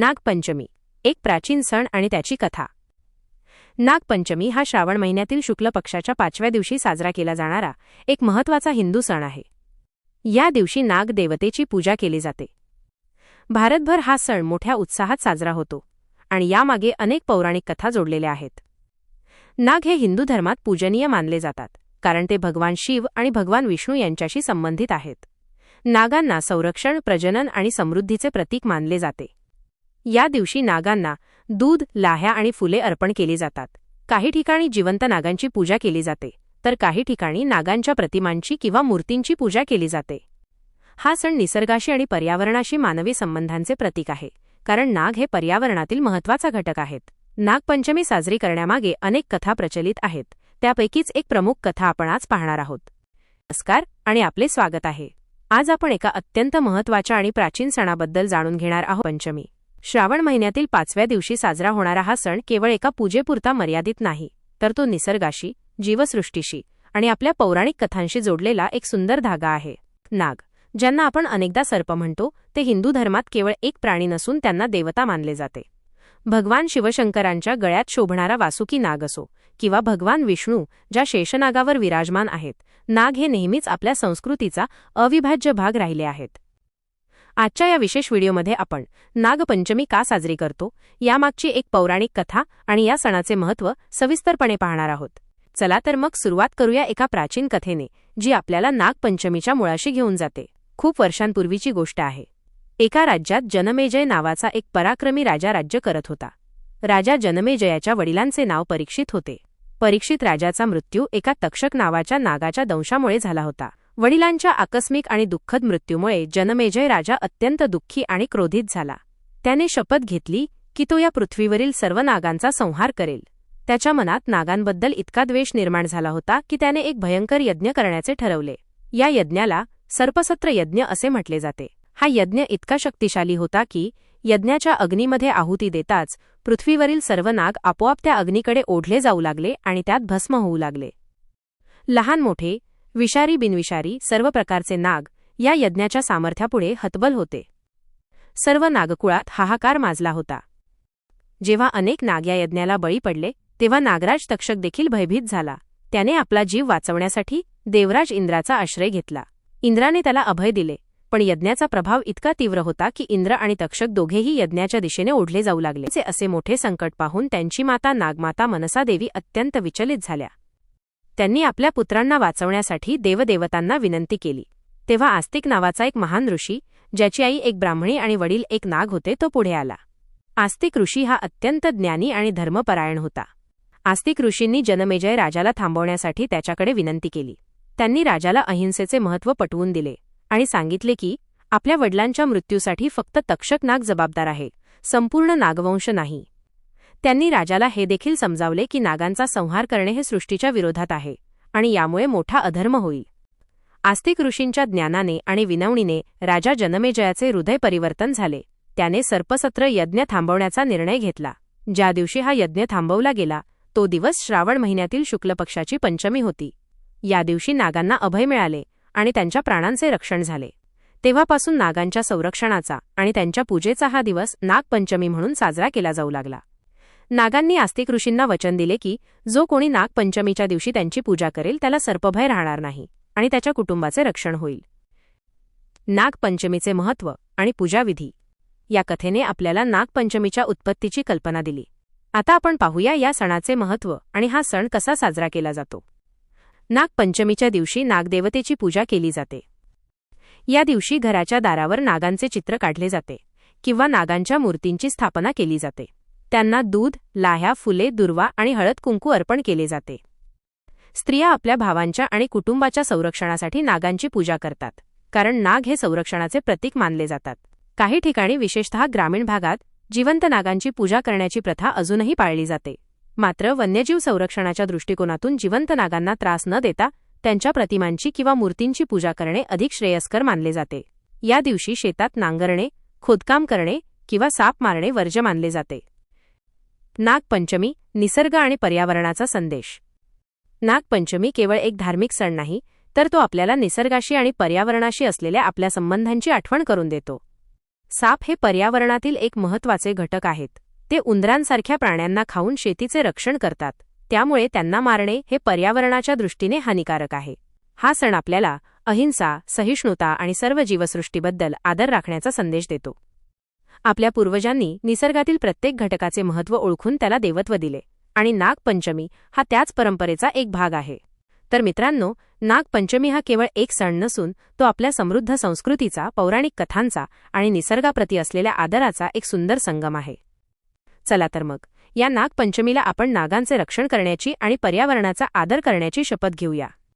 नागपंचमी एक प्राचीन सण आणि त्याची कथा. नागपंचमी हा श्रावण महिन्यातील शुक्ल पक्षाच्या पाचव्या दिवशी साजरा केला जाणारा एक महत्त्वाचा हिंदू सण आहे. या दिवशी नाग देवतेची पूजा केली जाते. भारतभर हा सण मोठ्या उत्साहात साजरा होतो आणि यामागे अनेक पौराणिक कथा जोडलेल्या आहेत. नाग हे हिंदू धर्मात पूजनीय मानले जातात कारण ते भगवान शिव आणि भगवान विष्णू यांच्याशी संबंधित आहेत. नागांना संरक्षण प्रजनन आणि समृद्धीचे प्रतीक मानले जाते. या दिवशी नागांना दूध लाह्या आणि फुले अर्पण केली जातात. काही ठिकाणी जिवंत नागांची पूजा केली जाते तर काही ठिकाणी नागांच्या प्रतिमांची किंवा मूर्तींची पूजा केली जाते. हा सण निसर्गाशी आणि पर्यावरणाशी मानवी संबंधांचे प्रतीक आहे कारण नाग हे पर्यावरणातील महत्त्वाचा घटक आहेत. नागपंचमी साजरी करण्यामागे अनेक कथा प्रचलित आहेत त्यापैकीच एक प्रमुख कथा आपण आज पाहणार आहोत. नमस्कार आणि आपले स्वागत आहे. आज आपण एका अत्यंत महत्त्वाच्या आणि प्राचीन सणाबद्दल जाणून घेणार आहोत. पंचमी श्रावण महिन्यातील पाचव्या दिवशी साजरा होणारा हा सण केवळ एका पूजेपुरता मर्यादित नाही तर तो निसर्गाशी जीवसृष्टीशी आणि आपल्या पौराणिक कथांशी जोडलेला एक सुंदर धागा आहे. नाग ज्यांना आपण अनेकदा सर्प म्हणतो ते हिंदू धर्मात केवळ एक प्राणी नसून त्यांना देवता मानले जाते. भगवान शिवशंकरांच्या गळ्यात शोभणारा वासुकी नाग असो किंवा भगवान विष्णू ज्या शेषनागावर विराजमान आहेत नाग हे नेहमीच आपल्या संस्कृतीचा अविभाज्य भाग राहिले आहेत. आजच्या या विशेष व्हिडिओमध्ये आपण नागपंचमी का साजरी करतो यामागची एक पौराणिक कथा आणि या सणाचे महत्त्व सविस्तरपणे पाहणार आहोत. चला तर मग सुरुवात करूया एका प्राचीन कथेने जी आपल्याला नागपंचमीच्या मुळाशी घेऊन जाते. खूप वर्षांपूर्वीची गोष्ट आहे. एका राज्यात जनमेजय नावाचा एक पराक्रमी राजा राज्य करत होता. राजा जनमेजयाच्या वडिलांचे नाव परीक्षित होते. परीक्षित राजाचा मृत्यू एका तक्षक नावाच्या नागाच्या दंशामुळे झाला होता. वडिलांच्या आकस्मिक आणि दुःखद मृत्यूमुळे जनमेजय राजा अत्यंत दुःखी आणि क्रोधित झाला. त्याने शपथ घेतली की तो या पृथ्वीवरील सर्व नागांचा संहार करेल. त्याच्या मनात नागांबद्दल इतका द्वेष निर्माण झाला होता की त्याने एक भयंकर यज्ञ करण्याचे ठरवले. या यज्ञाला सर्पसत्र यज्ञ असे म्हटले जाते. हा यज्ञ इतका शक्तिशाली होता की यज्ञाच्या अग्नीमध्ये आहुती देताच पृथ्वीवरील सर्व नाग आपोआप त्या अग्नीकडे ओढले जाऊ लागले आणि त्यात भस्म होऊ लागले. लहान मोठे विषारी बिनविषारी सर्व प्रकारचे नाग या यज्ञाच्या सामर्थ्यापुढे हतबल होते. सर्व नागकुळात हाहाकार माजला होता. जेव्हा अनेक नाग या यज्ञाला बळी पडले तेव्हा नागराज तक्षक देखील भयभीत झाला. त्याने आपला जीव वाचवण्यासाठी देवराज इंद्राचा आश्रय घेतला. इंद्राने त्याला अभय दिले पण यज्ञाचा प्रभाव इतका तीव्र होता की इंद्र आणि तक्षक दोघेही यज्ञाच्या दिशेने ओढले जाऊ लागले. असे मोठे संकट पाहून त्यांची माता नागमाता मनसादेवी अत्यंत विचलित झाल्या. त्यांनी आपल्या पुत्रांना वाचवण्यासाठी देवदेवतांना विनंती केली. तेव्हा आस्तिक नावाचा एक महान ऋषी ज्याची आई एक ब्राह्मणी आणि वडील एक नाग होते तो पुढे आला. आस्तिक ऋषी हा अत्यंत ज्ञानी आणि धर्मपरायण होता. आस्तिक ऋषींनी जनमेजय राजाला थांबवण्यासाठी त्याच्याकडे विनंती केली. त्यांनी राजाला अहिंसेचे महत्त्व पटवून दिले आणि सांगितले की आपल्या वडिलांच्या मृत्यूसाठी फक्त तक्षक नाग जबाबदार आहे संपूर्ण नागवंश नाही. त्यांनी राजाला हे देखील समजावले की नागांचा संहार करणे हे सृष्टीच्या विरोधात आहे आणि यामुळे मोठा अधर्म होईल. आस्तिक ऋषींच्या ज्ञानाने आणि विनवणीने राजा जनमेजयाचे हृदय परिवर्तन झाले. त्याने सर्पसत्र यज्ञ थांबवण्याचा निर्णय घेतला. ज्या दिवशी हा यज्ञ थांबवला गेला तो दिवस श्रावण महिन्यातील शुक्ल पक्षाची पंचमी होती. या दिवशी नागांना अभय मिळाले आणि त्यांच्या प्राणांचे रक्षण झाले. तेव्हापासून नागांच्या संरक्षणाचा आणि त्यांच्या पूजेचा हा दिवस नागपंचमी म्हणून साजरा केला जाऊ लागला. नागांनी आस्तिक ऋषींना वचन दिले की जो कोणी नागपंचमीच्या दिवशी त्यांची पूजा करेल त्याला सर्पभय राहणार नाही आणि त्याच्या कुटुंबाचे रक्षण होईल. नागपंचमीचे महत्त्व आणि पूजाविधी या कथेने आपल्याला नागपंचमीच्या उत्पत्तीची कल्पना दिली. आता आपण पाहूया या सणाचे महत्त्व आणि हा सण कसा साजरा केला जातो. नागपंचमीच्या दिवशी नागदेवतेची पूजा केली जाते. या दिवशी घराच्या दारावर नागांचे चित्र काढले जाते किंवा नागांच्या मूर्तींची स्थापना केली जाते. त्यांना दूध लाह्या फुले दुर्वा आणि हळद कुंकू अर्पण केले जाते. स्त्रिया आपल्या भावांच्या आणि कुटुंबाच्या संरक्षणासाठी नागांची पूजा करतात कारण नाग हे संरक्षणाचे प्रतीक मानले जातात. काही ठिकाणी विशेषतः ग्रामीण भागात जिवंत नागांची पूजा करण्याची प्रथा अजूनही पाळली जाते. मात्र वन्यजीव संरक्षणाच्या दृष्टिकोनातून जिवंत नागांना त्रास न देता त्यांच्या प्रतिमांची किंवा मूर्तींची पूजा करणे अधिक श्रेयस्कर मानले जाते. या दिवशी शेतात नांगरणे खोदकाम करणे किंवा साप मारणे वर्ज्य मानले जाते. नागपंचमी निसर्ग आणि पर्यावरणाचा संदेश. नागपंचमी केवळ एक धार्मिक सण नाही तर तो आपल्याला निसर्गाशी आणि पर्यावरणाशी असलेल्या आपल्या संबंधांची आठवण करून देतो. साप हे पर्यावरणातील एक महत्त्वाचे घटक आहेत. ते उंदरांसारख्या प्राण्यांना खाऊन शेतीचे रक्षण करतात. त्यामुळे त्यांना मारणे हे पर्यावरणाच्या दृष्टीने हानिकारक आहे. हा सण आपल्याला अहिंसा सहिष्णुता आणि सर्व जीवसृष्टीबद्दल आदर राखण्याचा संदेश देतो. आपल्या पूर्वजांनी निसर्गातील प्रत्येक घटकाचे महत्त्व ओळखून त्याला देवत्व दिले. आणि नागपंचमी हा त्याच परंपरेचा एक भाग आहे. तर मित्रांनो नागपंचमी हा केवळ एक सण नसून तो आपल्या समृद्ध संस्कृतीचा पौराणिक कथांचा आणि निसर्गाप्रती असलेल्या आदराचा एक सुंदर संगम आहे. चला तर मग या नागपंचमीला आपण नागांचे रक्षण करण्याची आणि पर्यावरणाचा आदर करण्याची शपथ घेऊया.